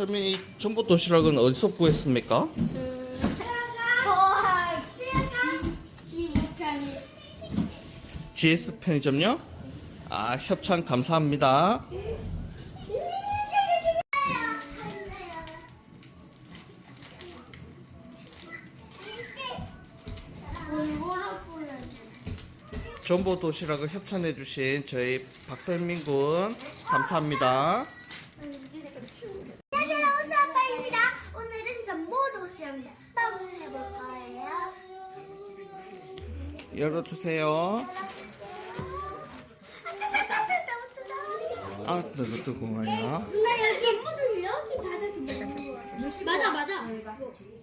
설민 이 전복 도시락은 어디서 구했습니까? GS 편의점요? 아 협찬 감사합니다. 전복 도시락을 협찬해주신 저희 박설민 군 감사합니다. 안녕하세요 오사아빠입니다 오늘은 전모도시락 빵을 해볼 거예요 열어주세요. 아, 아 너무 뜨거워요. 나 여기 전모도 여기 바닥에 먹어 맞아 맞아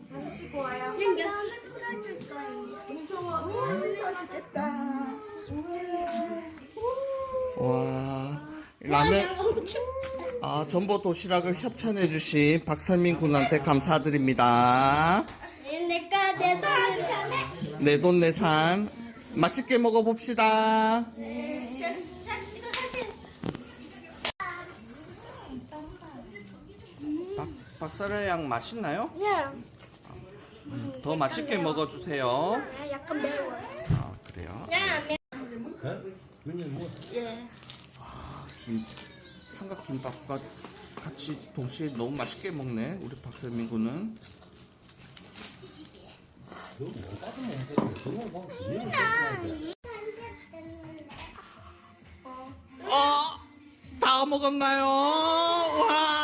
마시고 와요. 그냥 여기 풀어줄 거예요 무서워. 맛있어지겠다. 와 라면 아 전복 도시락을 협찬해주신 박설민 군한테 감사드립니다. 내 자네 내돈 내산 맛있게 먹어봅시다. 박, 박사르 양 맛있나요? 네 더 맛있게 먹어주세요. 아, 약간 매워 아 그래요? 네 김, 삼각김밥과 같이 동시에 너무 맛있게 먹네 우리 박설민 군은. 어, 다 먹었나요? 와.